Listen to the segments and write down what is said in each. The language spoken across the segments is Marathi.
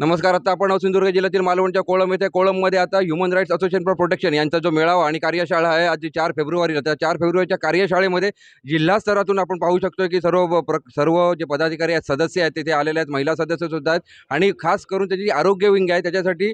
नमस्कार आता आपण सिंधुदुर्ग जिल्ह्यातील मालवणच्या कोळम येथे. कोळममध्ये आता human rights association for protection यांचा जो मेळावा आणि कार्यशाळा आहे आज चार फेब्रुवारीला त्या चार फेब्रुवारीच्या कार्यशाळेमध्ये जिल्हा स्तरातून आपण पाहू शकतो की सर्व प्र सर्व जे पदाधिकारी आहेत सदस्य आहेत तिथे आलेले आहेत महिला सदस्यसुद्धा आहेत. आणि खास करून त्याची आरोग्य विंग आहे त्याच्यासाठी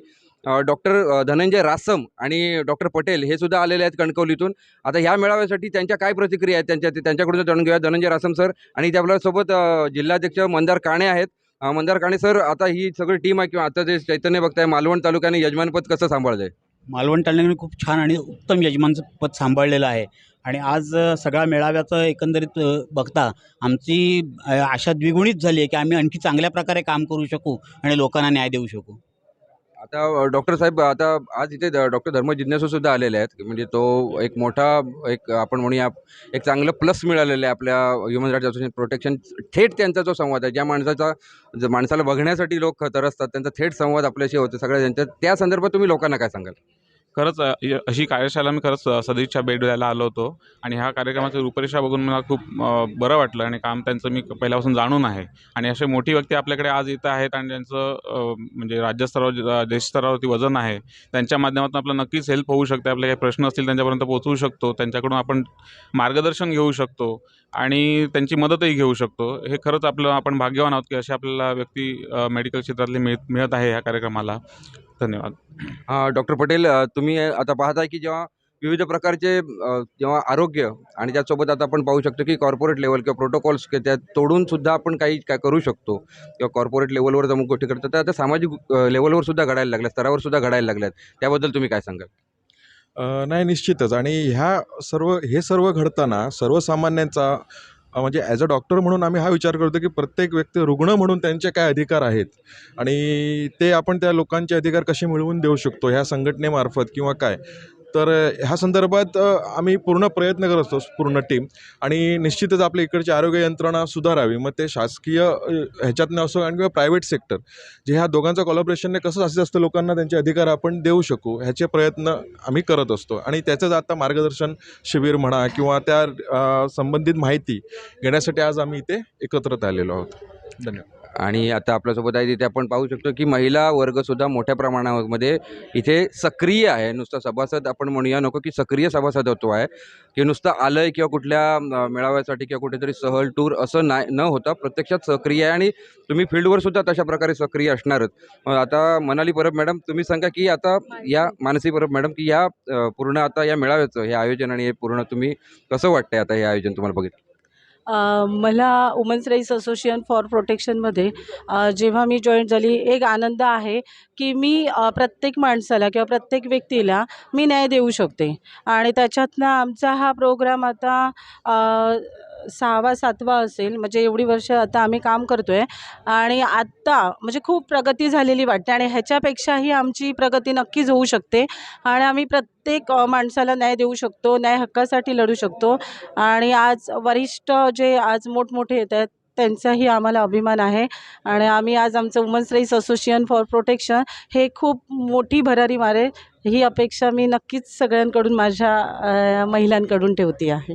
डॉक्टर धनंजय रासम आणि डॉक्टर पटेल हे सुद्धा आलेले आहेत कणकवलीतून. आता ह्या मेळाव्यासाठी त्यांच्या काय प्रतिक्रिया आहेत? त्यांच्या त्यांच्याकडून जाणून घेऊया. धनंजय रासम सर आणि ते आपल्यासोबत जिल्हाध्यक्ष मंदार काणे आहेत. मंदार काणे सर आता ही सगळी टीम आहे किंवा आता जे चैतन्य बघताय मालवण तालुक्याने यजमानपद कसं सांभाळतंय मालवण तालुक्याने खूप छान आणि उत्तम यजमानचं पद सांभाळलेलं आहे. आणि आज सगळा सगळ्या मेळाव्याचं एकंदरीत बघता आमची आशा द्विगुणित झाली आहे की आम्ही आणखी चांगल्या प्रकारे काम करू शकू आणि लोकांना न्याय देऊ शकू. आता डॉक्टर साहेब आता आज इथे डॉक्टर धर्म जिज्ञासू सुद्धा आलेले आहेत. म्हणजे तो एक मोठा एक आपण म्हणूया एक चांगलं प्लस मिळालेलं आहे आपल्या ह्युमन राईट्स असोसिएशन प्रोटेक्शन थेट त्यांचा जो संवाद आहे. ज्या माणसाचा ज- माणसाला बघण्यासाठी लोक खतर असतात त्यांचा थेट संवाद आपल्याशी होतो सगळ्या त्यांच्या त्या संदर्भात तुम्ही लोकांना काय सांगाल? खरंच अशी कार्यशाला मी खरंच सदिच्छा भेट द्यायला आलो होतो. आणि ह्या कार्यक्रमाची रूपरेषा बघून मला खूप बरं वाटलं आणि काम त्यांचं मी पहिल्यापासून जाणून आहे. आणि असे मोठी व्यक्ती आपल्याकडे आज इथं आहेत आणि त्यांचं म्हणजे राज्यस्तरावर देशस्तरावरती वजन आहे त्यांच्या माध्यमातून आपलं नक्कीच हेल्प होऊ शकते. आपले काही प्रश्न असतील त्यांच्यापर्यंत पोहोचवू शकतो. त्यांच्याकडून आपण मार्गदर्शन घेऊ शकतो आणि त्यांची मदतही घेऊ शकतो. हे खरंच आपलं आपण भाग्यवान आहोत की अशी आपल्याला व्यक्ती मेडिकल क्षेत्रातले मिळ मिळत आहे ह्या कार्यक्रमाला. धन्यवाद. हां डॉक्टर पटेल तुम्ही आता पाहताय की जेव्हा विविध प्रकारचे जेव्हा आरोग्य आणि त्यासोबत आता आपण पाहू शकतो की कॉर्पोरेट लेवल किंवा प्रोटोकॉल्स त्या तोडून सुद्धा आपण काही काय करू शकतो. किंवा कॉर्पोरेट लेवलवर जमून गोष्टी करतो तर आता सामाजिक लेवलवर सुद्धा घडायला लागल्या स्तरावर सुद्धा घडायला लागल्यात. त्याबद्दल तुम्ही काय सांगाल? नाही निश्चितच. आणि ह्या सर्व हे सर्व घडताना सर्वसामान्यांचा म्हणजे ॲज अ डॉक्टर म्हणून आम्ही हा विचार करतो की प्रत्येक व्यक्ती रुग्ण म्हणून त्यांचे काय अधिकार आहेत? आणि ते आपण त्या लोकांचे अधिकार कसे मिळवून देऊ शकतो ह्या संघटनेमार्फत किंवा काय? तर ह्या संदर्भात आम्ही पूर्ण प्रयत्न करत असतो पूर्ण टीम. आणि निश्चितच आपल्या इकडची आरोग्य यंत्रणा सुधारावी. मग ते शासकीय ह्याच्यातनं असो आणि किंवा प्रायव्हेट सेक्टर जे ह्या दोघांचं कॉलॉबरेशनने कसं जास्तीत जास्त लोकांना त्यांचे अधिकार आपण देऊ शकू ह्याचे प्रयत्न आम्ही करत असतो. आणि त्याचंच आता मार्गदर्शन शिबिर म्हणा किंवा त्या संबंधित माहिती घेण्यासाठी आज आम्ही इथे एकत्रित आलेलो आहोत. धन्यवाद. आणि आता आपल्यासोबत आहे तिथे आपण पाहू शकतो की महिला वर्गसुद्धा मोठ्या प्रमाणामध्ये इथे सक्रिय आहे. नुसतं सभासद आपण म्हणूया नको की सक्रिय सभासद होतो आहे. की नुसतं आलंय किंवा कुठल्या मेळाव्यासाठी किंवा कुठेतरी सहल टूर असं नाही न होता प्रत्यक्षात सक्रिय आहे आणि तुम्ही फील्डवर सुद्धा तशा प्रकारे सक्रिय असणारच. आता मनाली परब मॅडम तुम्ही सांगा की आता या मानसी परब मॅडम की या पूर्ण आता या मेळाव्याचं हे आयोजन आणि हे पूर्ण तुम्ही कसं वाटतंय आता हे आयोजन तुम्हाला बघितलं? मला वुमन्स राईट्स असोसिएशन फॉर प्रोटेक्शनमध्ये जेव्हा मी जॉईन झाली एक आनंद आहे की मी प्रत्येक माणसाला किंवा प्रत्येक व्यक्तीला मी न्याय देऊ शकते. आणि त्याच्यातनं आमचा हा प्रोग्राम आता सहावा सातवा असेल म्हणजे एवढी वर्ष आता आम्ही काम करतो आहे आणि आत्ता म्हणजे खूप प्रगती झालेली वाटते आणि ह्याच्यापेक्षाही आमची प्रगती नक्कीच होऊ शकते. आणि आम्ही प्रत्येक माणसाला न्याय देऊ शकतो न्याय हक्कासाठी लढू शकतो. आणि आज वरिष्ठ जे आज मोठमोठे येत आहेत त्यांचाही आम्हाला अभिमान आहे. आणि आम्ही आज आमचं women's rights association for protection हे खूप मोठी भरारी मारेल. ही अपेक्षा मी नक्कीच सगळ्यांकडून माझ्या महिलांकडून ठेवते आहे.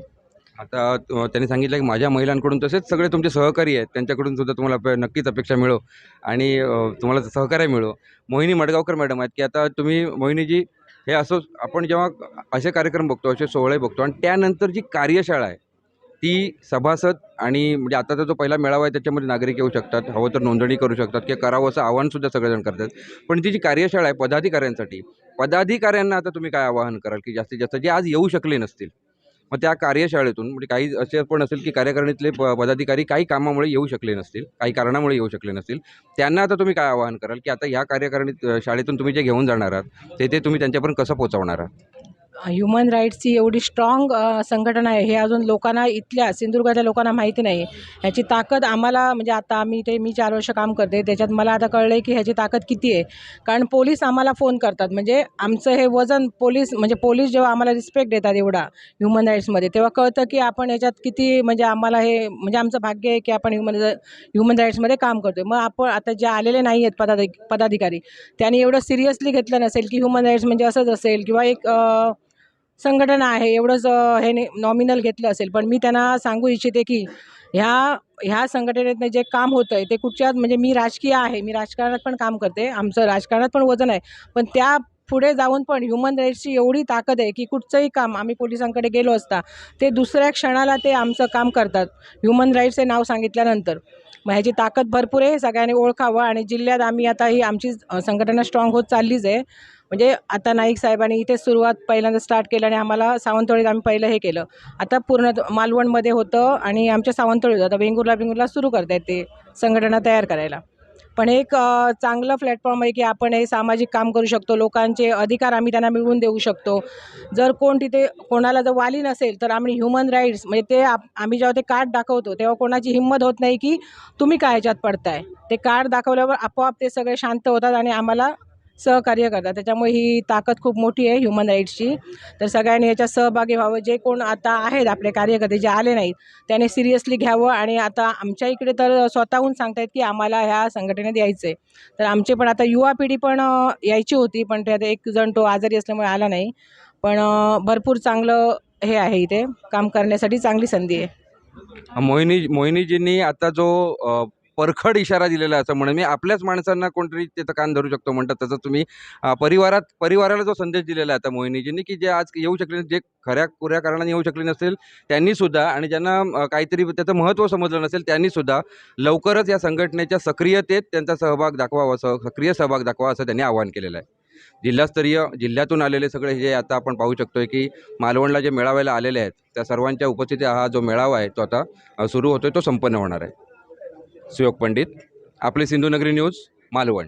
आता त्यांनी सांगितलं की माझ्या महिलांकडून तसेच सगळे तुमचे सहकारी आहेत. त्यांच्याकडून सुद्धा तुम्हाला अप- नक्कीच अपेक्षा मिळो. आणि तुम्हाला सहकार्य मिळो. मोहिनी मडगावकर मॅडम आहेत की आता तुम्ही मोहिनीजी हे असं आपण जेव्हा असे कार्यक्रम बघतो असे सोहळे बघतो आणि त्यानंतर जी कार्यशाळा आहे ती सभासद आणि म्हणजे आताचा जो पहिला मेळावा आहे त्याच्यामध्ये नागरिक येऊ शकतात. हवं तर नोंदणी करू शकतात किंवा करावं असं आव्हानसुद्धा सगळेजण करतात. पण ती जी कार्यशाळा आहे पदाधिकाऱ्यांसाठी पदाधिकाऱ्यांना आता तुम्ही काय आवाहन कराल की जास्तीत जास्त जे आज येऊ शकले नसतील मग त्या कार्यशाळेतून म्हणजे काही असे पण असेल की कार्यकारिणीतले प पदाधिकारी काही कामामुळे येऊ शकले नसतील काही कारणामुळे येऊ शकले नसतील. त्यांना आता तुम्ही काय आवाहन कराल की आता ह्या कार्यकारिणीत शाळेतून तुम्ही जे घेऊन जाणार आहात ते ते तुम्ही त्यांच्यापर्यंत कसं पोहोचवणार आहात? ह्युमन राईट्सची एवढी स्ट्रॉंग संघटना आहे. हे अजून लोकांना इथल्या सिंधुदुर्गातल्या लोकांना माहिती नाही. ह्याची ताकद आम्हाला म्हणजे आता आम्ही ते मी चार वर्ष काम करते. त्याच्यात मला आता कळलं आहे की ह्याची ताकद किती आहे. कारण पोलीस आम्हाला फोन करतात. म्हणजे आमचं हे वजन पोलीस म्हणजे पोलीस जेव्हा आम्हाला रिस्पेक्ट देतात एवढा ह्युमन राईट्समध्ये तेव्हा कळतं की आपण याच्यात किती म्हणजे आम्हाला हे म्हणजे आमचं भाग्य आहे की आपण ह्युमन ह्युमन राईट्समध्ये काम करतो मग आपण आता जे आलेले नाही आहेत पदाधिक पदाधिकारी त्यांनी एवढं सिरियसली घेतलं नसेल की ह्युमन राईट्स म्हणजे असंच असेल किंवा एक संघटना आहे एवढंच अ, हे नॉमिनल घेतलं असेल. पण मी त्यांना सांगू इच्छिते की ह्या ह्या संघटनेतनं जे काम होतं आहे ते कुठच्या म्हणजे मी राजकीय आहे मी राजकारणात पण काम करते आमचं राजकारणात पण वजन आहे. पण त्या पुढे जाऊन पण ह्युमन राईट्सची एवढी ताकद आहे की कुठचंही काम आम्ही पोलिसांकडे गेलो असता ते दुसऱ्या क्षणाला ते आमचं काम करतात ह्युमन राईट्स हे नाव सांगितल्यानंतर. मग ह्याची ताकद भरपूर आहे सगळ्यांनी ओळखावं आणि जिल्ह्यात आम्ही आता ही आमची संघटना स्ट्रॉंग होत चाललीच आहे. म्हणजे आता नाईक साहेबांनी इथे सुरुवात पहिल्यांदा स्टार्ट केलं आणि आम्हाला सावंतवाडीत आम्ही पहिलं हे केलं. आता पूर्ण मालवणमध्ये होतं आणि आमच्या सावंतवाडीत आता वेंगुर्ला बिंगुरला सुरू करतायत ते संघटना तयार करायला. पण एक चांगलं प्लॅटफॉर्म आहे की आपण हे सामाजिक काम करू शकतो. लोकांचे अधिकार आम्ही त्यांना मिळवून देऊ शकतो. जर कोण तिथे कोणाला जर वाली नसेल तर आम्ही ह्युमन राईट्स म्हणजे ते आप आम्ही जेव्हा ते कार्ड दाखवतो तेव्हा कोणाची हिंमत होत नाही की तुम्ही काय ह्याच्यात पडताय. ते कार्ड दाखवल्यावर आपोआप ते सगळे शांत होतात आणि आम्हाला सहकार्य करतात. त्याच्यामुळे ही ताकद खूप मोठी आहे ह्युमन राईट्सची तर सगळ्यांनी याच्यात सहभागी व्हावं. जे कोण आता आहेत आपले कार्यकर्ते जे आले नाहीत त्याने सिरियसली घ्यावं आणि आता आमच्या इकडे तर स्वतःहून सांगतायत की आम्हाला ह्या संघटनेत यायचं आहे तर आमचे पण आता युवा पिढी पण यायची होती पण ते आता एक जण तो आजारी असल्यामुळे आला नाही. पण भरपूर चांगलं हे आहे इथे. काम करण्यासाठी चांगली संधी आहे. मोहिनी मोहिनीजींनी आता जो परखड इशारा दिलेला असं म्हणून मी आपल्याच माणसांना कोणतरी त्याचं कान धरू शकतो म्हणतात. तसं तुम्ही परिवारात परिवाराला जो संदेश दिलेला आहे आता मोहिनीजींनी की जे आज येऊ शकले जे खऱ्या खुऱ्या कारणाने येऊ शकले नसेल त्यांनी सुद्धा आणि ज्यांना काहीतरी त्याचं महत्त्व समजलं नसेल त्यांनी सुद्धा लवकरच या संघटनेच्या सक्रियतेत त्यांचा सहभाग दाखवावा असं सक्रिय सहभाग दाखवा असं त्यांनी आवाहन केलेलं आहे. जिल्हास्तरीय जिल्ह्यातून आलेले सगळे जे आता आपण पाहू शकतोय की मालवणला जे मेळाव्याला आलेले आहेत त्या सर्वांच्या उपस्थितीत हा जो मेळावा आहे तो आता सुरू होतोय तो संपन्न होणार आहे. सुयोग पंडित आपले सिंधुनगरी न्यूज मालवण.